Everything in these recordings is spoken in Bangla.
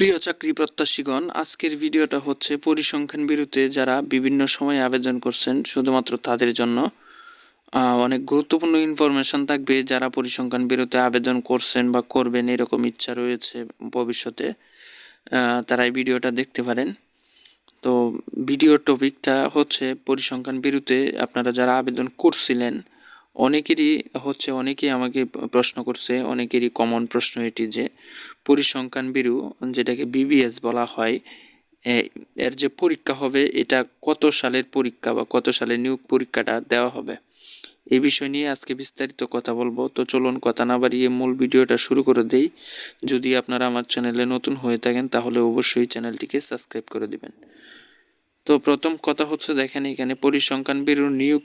প্রিয় চাকরি প্রত্যাশীগণ, আজকের ভিডিওটা হচ্ছে পরিসংখ্যান বিরুদ্ধে যারা বিভিন্ন সময়ে আবেদন করছেন, শুধুমাত্র তাদের জন্য। অনেক গুরুত্বপূর্ণ ইনফরমেশন থাকবে যারা পরিসংখ্যান বিরুদ্ধে আবেদন করছেন বা করবেন এরকম ইচ্ছা রয়েছে ভবিষ্যতে। তারা এই ভিডিওটা দেখতে পারেন। তো ভিডিওর টপিকটা হচ্ছে পরিসংখ্যান বিরুদ্ধে আপনারা যারা আবেদন করছিলেন অনেকেরই হচ্ছে, অনেকেই আমাকে প্রশ্ন করছে, অনেকেরই কমন প্রশ্ন এটি যে, পরিসংখ্যান বিরু যেটাকে বিবিএস বলা হয় এর যে পরীক্ষা হবে, এটা কত সালের পরীক্ষা বা কত সালের নিয়োগ পরীক্ষাটা দেওয়া হবে? এই বিষয় নিয়ে আজকে বিস্তারিত কথা বলব। তো চলুন, কথা না বাড়িয়ে মূল ভিডিওটা শুরু করে দেই। যদি আপনারা আমার চ্যানেলে নতুন হয়ে থাকেন, তাহলে অবশ্যই চ্যানেলটিকে সাবস্ক্রাইব করে দিবেন। তো প্রথম কথা হচ্ছে, দেখেন এখানে পরিসংখ্যান ব্যুরোর নিয়োগ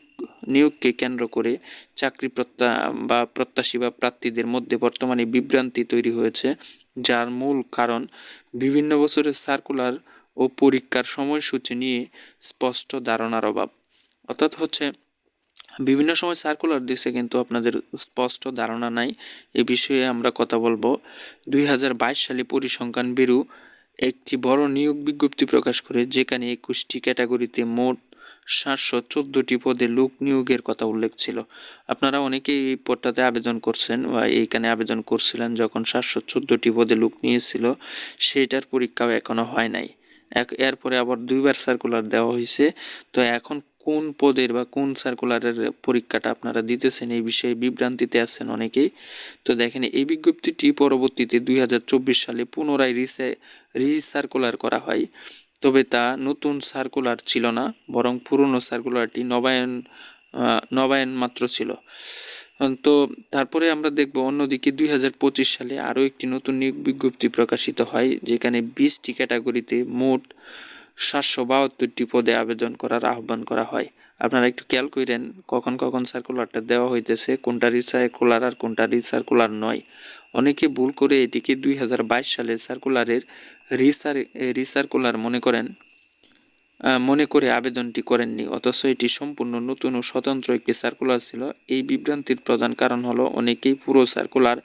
নিয়োগকে কেন্দ্র করে চাকরি প্রত্যা বা প্রত্যাশী বা প্রার্থীদের মধ্যে বর্তমানে বিভ্রান্তি তৈরি হয়েছে, যার মূল কারণ বিভিন্ন বছরের সার্কুলার ও পরীক্ষার সময়সূচি নিয়ে স্পষ্ট ধারণার অভাব। অর্থাৎ হচ্ছে, বিভিন্ন সময় সার্কুলার দিছে কিন্তু আপনাদের স্পষ্ট ধারণা নাই। এ বিষয়ে আমরা কথা বলব। দুই হাজার বাইশ সালে পরিসংখ্যান ব্যুরো একটি বড় নিয়োগ বিজ্ঞপ্তি প্রকাশ করে, যেখানে একুশটি ক্যাটাগরিতে মোট সাতশো চোদ্দোটি পদে লোক নিয়োগের কথা উল্লেখ ছিল। আপনারা অনেকেই এই পদটাতে আবেদন করছেন বা এইখানে আবেদন করছিলেন যখন সাতশো চোদ্দোটি পদে লোক নিয়েছিল, সেটার পরীক্ষাও এখনও হয় নাই। এক- এরপরে আবার দুইবার সার্কুলার দেওয়া হয়েছে। তো এখন কোন পদের বা কোন সার্কুলারের পরীক্ষাটা আপনারা দিতেছেন এই বিষয়ে বিভ্রান্তিতে আছেন অনেকেই। তো দেখেন, এই বিজ্ঞপ্তিটি পরবর্তীতে দুই হাজার চব্বিশ সালে পুনরায় রিসে, রিসার্কুলার করা হয়। তবে তা নতুন সার্কুলার ছিল না, বরং পুরনো সার্কুলারটি নবায়ন নবায়ন মাত্র ছিল। তো তারপরে আমরা দেখব অন্যদিকে দু হাজার পঁচিশ সালে আরও একটি নতুন নিয়োগ বিজ্ঞপ্তি প্রকাশিত হয়, যেখানে বিশটি ক্যাটাগরিতে মোট সাতশো বাহাত্তরটি পদে আবেদন করার আহ্বান করা হয়। আপনারা একটু খেয়াল করেন কখন কখন সার্কুলারটা দেওয়া হইতেছে, কোনটা রিসার্কুলার আর কোনটা রিসার্কুলার নয়। অনেকে ভুল করে এটিকে দু হাজার বাইশ সালের সার্কুলারের রিসার, রিসার্কুলার মনে করেন মনে করে আবেদনটি করেননি, অথচ এটি সম্পূর্ণ নতুন ও স্বতন্ত্র একটি সার্কুলার ছিল। এই বিভ্রান্তির প্রধান কারণ হলো অনেকেই পুরো সার্কুলার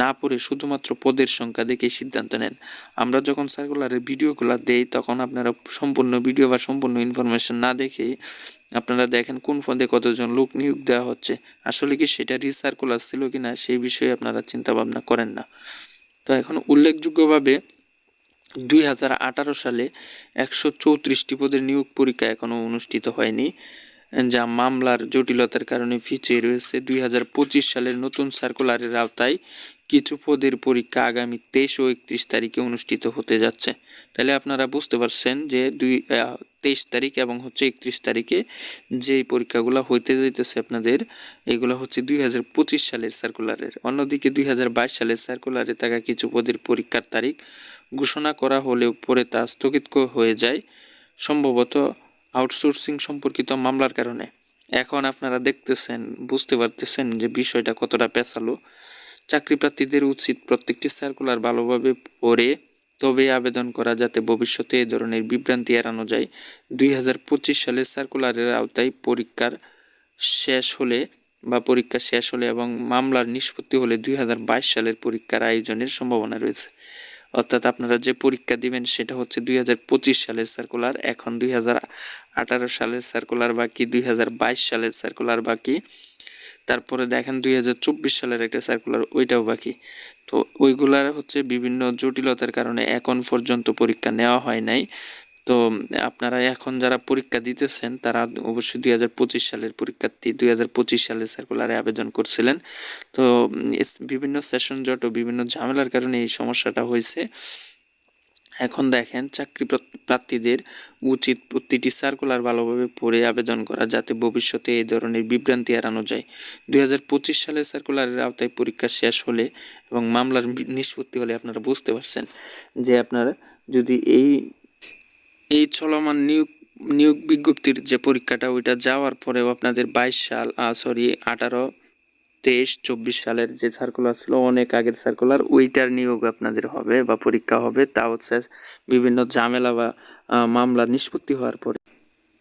না পড়ে শুধুমাত্র পদের সংখ্যা দেখে সিদ্ধান্ত নেন। আমরা যখন সার্কুলারের ভিডিওগুলো দেই, তখন আপনারা সম্পূর্ণ ভিডিও বা সম্পূর্ণ ইনফরমেশন না দেখে আপনারা দেখেন কোন পদে কতজন লোক নিয়োগ দেওয়া হচ্ছে, আসলে কি সেটা রিসার্কুলার ছিল কিনা সেই বিষয়ে আপনারা চিন্তা ভাবনা করেন না। তো এখন উল্লেখযোগ্যভাবে দুই হাজার আঠারো সালে একশো চৌত্রিশটি পদের নিয়োগ পরীক্ষা এখনও অনুষ্ঠিত হয়নি, যা মামলার জটিলতার কারণে পিছিয়ে রয়েছে। দুই হাজার পঁচিশ সালের নতুন সার্কুলারের আওতায় কিছু পদের পরীক্ষা আগামী তেইশ ও একত্রিশ তারিখে অনুষ্ঠিত হতে যাচ্ছে। তাহলে আপনারা বুঝতে পারছেন যে দুই তেইশ তারিখ এবং হচ্ছে একত্রিশ তারিখে যেই পরীক্ষাগুলো হইতে যাইতেছে আপনাদের, এগুলো হচ্ছে দুই হাজার পঁচিশ সালের সার্কুলারের অন্যদিকে দুই হাজার বাইশ সালের সার্কুলারে থাকা কিছু পদের পরীক্ষার তারিখ ঘোষণা করা হলেও পরে তা স্থগিত হয়ে যায়, সম্ভবত আউটসোর্সিং সম্পর্কিত মামলার কারণে। এখন আপনারা দেখতেছেন, বুঝতে পারতেছেন যে বিষয়টা কতটা পেঁচালো। চাকরি প্রার্থীদের উচিত প্রত্যেকটি সার্কুলার ভালোভাবে পড়ে, তবে আবেদন করা যাতে ভবিষ্যতে এ ধরনের বিভ্রান্তি এড়ানো যায়। দুই হাজার পঁচিশ সালের সার্কুলারের আওতায় পরীক্ষার শেষ হলে বা পরীক্ষা শেষ হলে এবং মামলার নিষ্পত্তি হলে দুই হাজার বাইশ সালের পরীক্ষার আয়োজনের সম্ভাবনা রয়েছে। অর্থাৎ আপনারা যে পরীক্ষা দিবেন সেটা হচ্ছে দুই হাজার পঁচিশ সালের সার্কুলার এখন দুই হাজার আঠারো সালের সার্কুলার বাকি দুই হাজার বাইশ সালের সার্কুলার বাকি তারপরে দেখেন দুই হাজার চব্বিশ সালের একটা সার্কুলার ওইটাও বাকি। তো ওইগুলার হচ্ছে বিভিন্ন জটিলতার কারণে এখন পর্যন্ত পরীক্ষা নেওয়া হয় নাই। তো আপনারা এখন যারা পরীক্ষা দিতেছেন, তারা অবশ্যই দুই হাজার পঁচিশ সালের পরীক্ষার্থী, দুই সালের সার্কুলারে আবেদন করছিলেন। তো বিভিন্ন সেশন জট ও বিভিন্ন ঝামেলার কারণে এই সমস্যাটা হয়েছে। এখন দেখেন চাকরি প্রার্থীদের উচিত প্রতিটি সার্কুলার ভালোভাবে পড়ে আবেদন করা যাতে ভবিষ্যতে এই ধরনের বিভ্রান্তি এড়ানো যায়। দুই হাজার পঁচিশ সালের সার্কুলারের আওতায় পরীক্ষা শেষ হলে এবং মামলার নিষ্পত্তি হলে আপনারা বুঝতে পারছেন যে আপনারা যদি এই এই চলমান নিয়োগ নিয়োগ বিজ্ঞপ্তির যে পরীক্ষাটা, ওইটা যাওয়ার পরেও আপনাদের বাইশ সাল সরি আঠারো তেইশ, চব্বিশ সালের যে সার্কুলার ছিল, অনেক আগের সার্কুলার ওইটার নিয়োগ আপনাদের হবে বা পরীক্ষা হবে। তা হচ্ছে বিভিন্ন ঝামেলা বা মামলা নিষ্পত্তি হওয়ার পরে।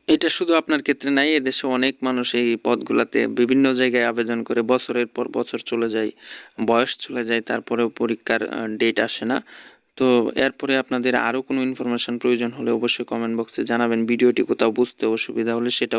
এটা শুধু আপনার ক্ষেত্রে নাই, এদেশে অনেক মানুষ এই পদগুলাতে বিভিন্ন জায়গায় আবেদন করে বছরের পর বছর চলে যায়, বয়স চলে যায়, তারপরেও পরীক্ষার ডেট আসে না। তো এরপরে আপনাদের আরও কোনো ইনফরমেশন প্রয়োজন হলে অবশ্যই কমেন্ট বক্সে জানাবেন। ভিডিওটি কোথাও বুঝতে অসুবিধা হলে সেটাও